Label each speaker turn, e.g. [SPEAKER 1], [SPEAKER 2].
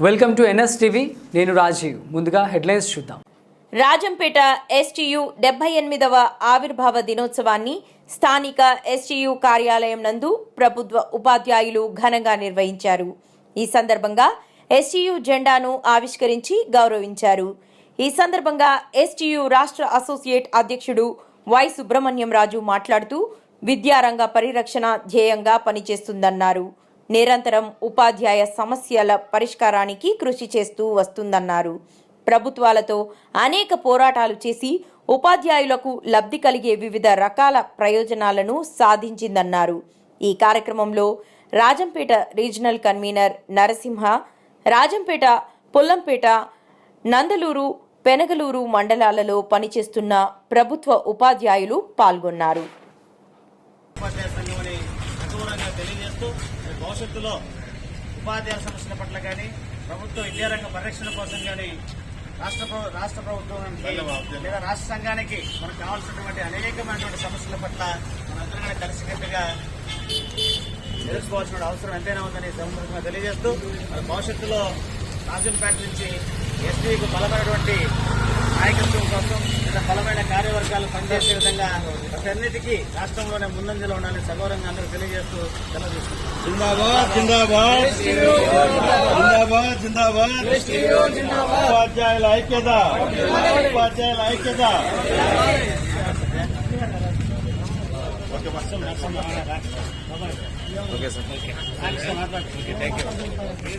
[SPEAKER 1] Welcome to NS TV. నేను రాజీవ్. ముందుగా headlines చూద్దాం.
[SPEAKER 2] రాజంపేట ఎస్టీయు డెబ్బై ఎనిమిదవ ఆవిర్భావ దినోత్సవాన్ని స్థానిక ఎస్టీయు కార్యాలయం నందు ప్రభుత్వ ఉపాధ్యాయులు ఘనంగా నిర్వహించారు. ఈ సందర్భంగా ఎస్టీయు జెండాను ఆవిష్కరించి గౌరవించారు. ఈ సందర్భంగా ఎస్టీయు రాష్ట్ర అసోసియేట్ అధ్యక్షుడు వై సుబ్రహ్మణ్యం రాజు మాట్లాడుతూ విద్యారంగ పరిరక్షణ ధ్యేయంగా పనిచేస్తుందన్నారు. నిరంతరం ఉపాధ్యాయ సమస్యల పరిష్కారానికి కృషి చేస్తూ వస్తుందన్నారు. ప్రభుత్వాలతో అనేక పోరాటాలు చేసి ఉపాధ్యాయులకు లబ్ధి కలిగే వివిధ రకాల ప్రయోజనాలను సాధించిందన్నారు. ఈ కార్యక్రమంలో రాజంపేట రీజనల్ కన్వీనర్ నరసింహ రాజంపేట పొల్లంపేట నందలూరు పెనగలూరు మండలాలలో పనిచేస్తున్న ప్రభుత్వ ఉపాధ్యాయులు పాల్గొన్నారు.
[SPEAKER 3] సగౌరవంగా తెలియజేస్తూ భవిష్యత్తులో ఉపాధ్యాయ సమస్యల పట్ల కానీ ప్రభుత్వ విద్యారంగ పరిరక్షణ కోసం కానీ రాష్ట్ర రాష్ట్ర ప్రభుత్వానికి లేదా రాష్ట్ర సంఘానికి మనకు కావాల్సినటువంటి అనేకమైనటువంటి సమస్యల పట్ల మనందరం కూడా కలిసికట్టుగా తెలుసుకోవాల్సిన అవసరం ఎంతైనా ఉందని సందర్భంగా తెలియజేస్తూ భవిష్యత్తులో రాజంపేట నుంచి ఎస్పీకి బలమైనటువంటి నాయకత్వం కోసం లేదా బలమైన కార్యవర్గాలు పనిచేసే విధంగా వాటన్నిటికీ రాష్ట్రంలోనే ముందంజలో ఉండాలని సగౌరవంగా అందరూ తెలియజేస్తూ
[SPEAKER 4] ఉపాధ్యాయుల ఐక్యత ఉపాధ్యాయుల ఐక్యత
[SPEAKER 3] okay sir okay thank you